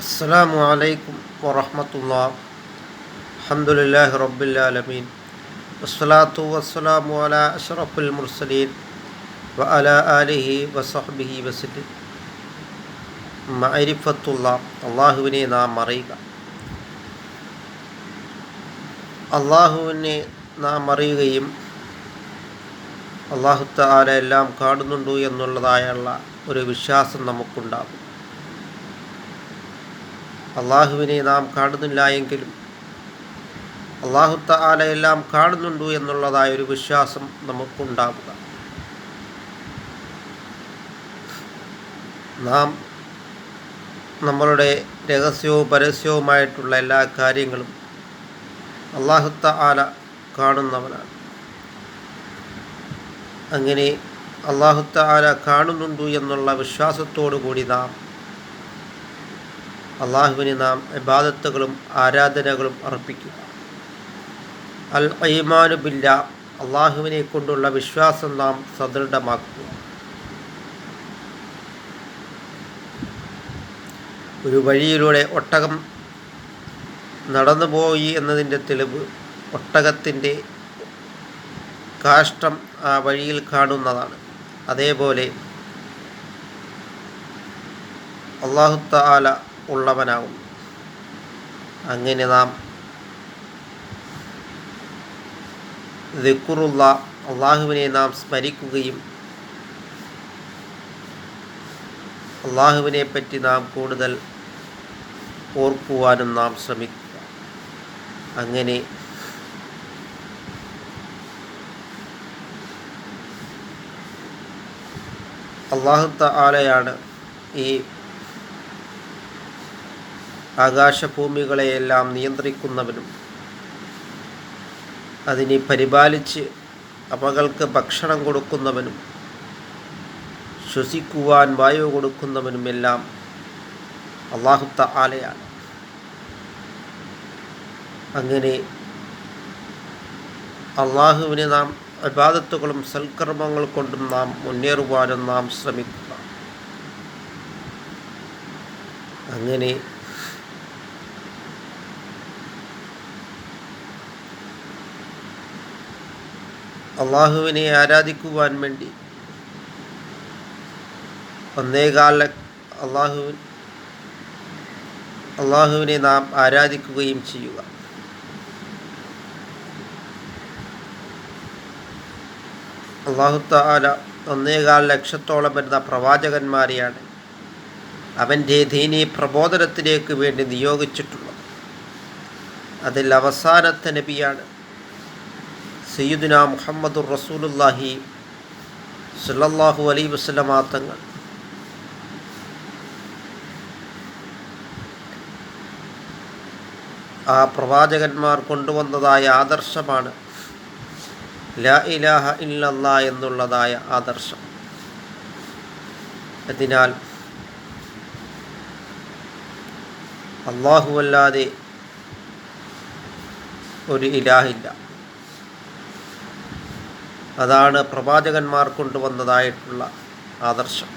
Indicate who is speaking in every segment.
Speaker 1: السلام عليكم ورحمة الله الحمد لله رب العالمين والصلاة والسلام على أشرف المرسلين وعلى آله وصحبه وسلم മഅരിഫത്തുള്ള അള്ളാഹുവിനെ നാം അറിയുക അള്ളാഹുവിനെ നാം അറിയുകയും അള്ളാഹുത്ത ആല എല്ലാം കാണുന്നുണ്ടു എന്നുള്ളതായുള്ള ഒരു വിശ്വാസം നമുക്കുണ്ടാകും അള്ളാഹുവിനെ നാം കാണുന്നില്ല എങ്കിലും അള്ളാഹുത്ത ആലയെല്ലാം കാണുന്നുണ്ടു എന്നുള്ളതായ ഒരു വിശ്വാസം നമുക്കുണ്ടാവുക. നാം നമ്മളുടെ രഹസ്യവും പരസ്യവുമായിട്ടുള്ള എല്ലാ കാര്യങ്ങളും അള്ളാഹുത്ത ആല കാണുന്നവനാണ്. അങ്ങനെ അള്ളാഹുത്ത ആല കാണുന്നുണ്ടു എന്നുള്ള വിശ്വാസത്തോടു കൂടി നാം അള്ളാഹുവിന് നാം ഇബാദത്തുകളും ആരാധനകളും അർപ്പിക്കുക അൽ ഐമാനു ബില്ല അള്ളാഹുവിനെ കൊണ്ടുള്ള വിശ്വാസം നാം സദൃഢമാക്കുക ഒരു വഴിയിലൂടെ ഒട്ടകം നടന്നുപോയി എന്നതിന്റെ തെളിവ് ഒട്ടകത്തിന്റെ കാഷ്ടം ആ വഴിയിൽ കാണുന്നതാണ്. അതേപോലെ അള്ളാഹുത്ത ഉള്ളവനാകും. അങ്ങനെ നാം ദിക്കുറുള്ള അള്ളാഹുവിനെ നാം സ്മരിക്കുകയും അള്ളാഹുവിനെ പറ്റി നാം കൂടുതൽ ഓർക്കുവാനും നാം ശ്രമിക്കുക. അങ്ങനെ അള്ളാഹുത്ത ആലയാണ് ഈ ആകാശഭൂമികളെയെല്ലാം നിയന്ത്രിക്കുന്നവനും അതിനെ പരിപാലിച്ച് അവകൾക്ക് ഭക്ഷണം കൊടുക്കുന്നവനും ശ്വസിക്കുവാൻ വായു കൊടുക്കുന്നവനുമെല്ലാം അള്ളാഹുത്ത ആലയാണ് അങ്ങനെ അള്ളാഹുവിനെ നാം അബാദത്തുകളും സൽക്കർമ്മങ്ങൾ കൊണ്ടും നാം മുന്നേറുവാനും നാം ശ്രമിക്കുക. അങ്ങനെ അള്ളാഹുവിനെ ആരാധിക്കുവാൻ വേണ്ടി. ഒന്നേകാല അള്ളാഹുവിൻ അള്ളാഹുവിനെ നാം ആരാധിക്കുകയും ചെയ്യുക. അള്ളാഹു താല ഒന്നേകാൽ ലക്ഷത്തോളം വരുന്ന പ്രവാചകന്മാരെയാണ് അവന്റെ ദീനി പ്രബോധനത്തിലേക്ക് വേണ്ടി നിയോഗിച്ചിട്ടുള്ളത്. അതിൽ അവസാനത്തെ നബിയാണ് സയ്യിദുന മുഹമ്മദുർ റസൂലുല്ലാഹി സല്ലല്ലാഹു അലൈ വസ്ലമാ തങ്ങൾ. ആ പ്രവാചകന്മാർ കൊണ്ടുവന്നതായ ആദർശമാണ് ലാ ഇലാഹ ഇല്ലല്ല എന്നുള്ളതായ ആദർശം. അതിനാൽ അള്ളാഹുവല്ലാതെ ഒരു ഇലാഹില്ല അതാണ് പ്രവാചകന്മാർ കൊണ്ടുവന്നതായിട്ടുള്ള ആദർശം.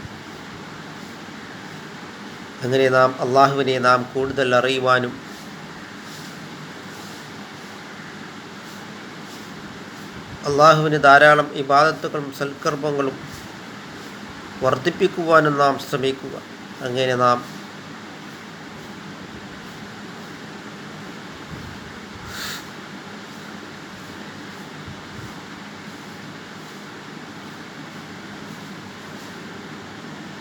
Speaker 1: അങ്ങനെ നാം അള്ളാഹുവിനെ നാം കൂടുതൽ അറിയുവാനും അള്ളാഹുവിന് ധാരാളം ഇബാദത്തുകളും സൽക്കർമ്മങ്ങളും വർദ്ധിപ്പിക്കുവാനും നാം ശ്രമിക്കുക. അങ്ങനെ നാം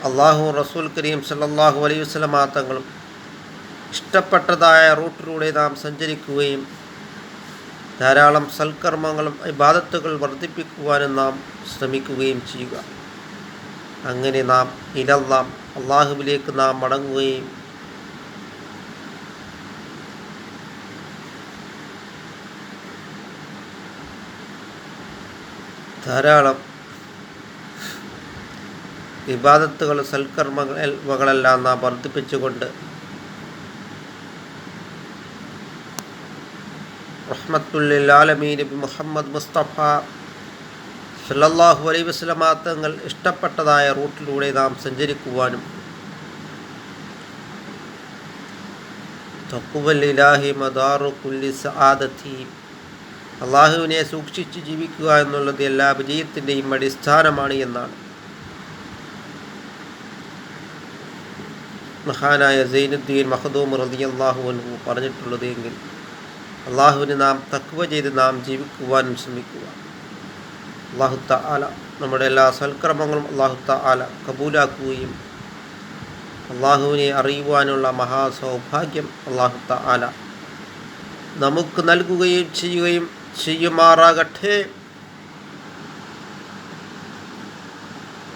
Speaker 1: അള്ളാഹു റസൂൽ കരീം സല്ലാഹു അലൈഹി വസ്ലമാ തങ്ങളും ഇഷ്ടപ്പെട്ടതായ റൂട്ടിലൂടെ നാം സഞ്ചരിക്കുകയും ധാരാളം സൽക്കർമ്മങ്ങളും ഇബാദത്തുകൾ വർദ്ധിപ്പിക്കുവാനും നാം ശ്രമിക്കുകയും ചെയ്യുക. അങ്ങനെ നാം ഇലല്ലാം അള്ളാഹുവിലേക്ക് നാം മടങ്ങുകയും ധാരാളം വിവാദത്തുകൾ സൽക്കർമ്മങ്ങളെല്ലാം നാം വർദ്ധിപ്പിച്ചുകൊണ്ട് നബി മുഹമ്മദ് മുസ്തഫ സല്ലാഹു അലൈ വസ്ലമാങ്ങൾ ഇഷ്ടപ്പെട്ടതായ റൂട്ടിലൂടെ നാം സഞ്ചരിക്കുവാനും തക്കുവല്ലാഹി മദാറു കുല്ലി സആദത്തി അള്ളാഹുവിനെ സൂക്ഷിച്ച് ജീവിക്കുക എന്നുള്ളത് എല്ലാ വിജയത്തിന്റെയും അടിസ്ഥാനമാണ് എന്നാണ്. മഹാനായ സൈനുദ്ദീൻ മഹദൂം റതി അള്ളാഹുവിനു പറഞ്ഞിട്ടുള്ളത് എങ്കിൽ അള്ളാഹുവിന് നാം തക്കുവ ചെയ്ത് നാം ജീവിക്കുവാനും ശ്രമിക്കുക. അള്ളാഹുത്ത ആല നമ്മുടെ എല്ലാ സൽക്രമങ്ങളും അള്ളാഹുത്ത ആല കബൂലാക്കുകയും അള്ളാഹുവിനെ അറിയുവാനുള്ള മഹാസൗഭാഗ്യം അള്ളാഹുത്ത ആല നമുക്ക് നൽകുകയും ചെയ്യുകയും ചെയ്യുമാറാകട്ടെ.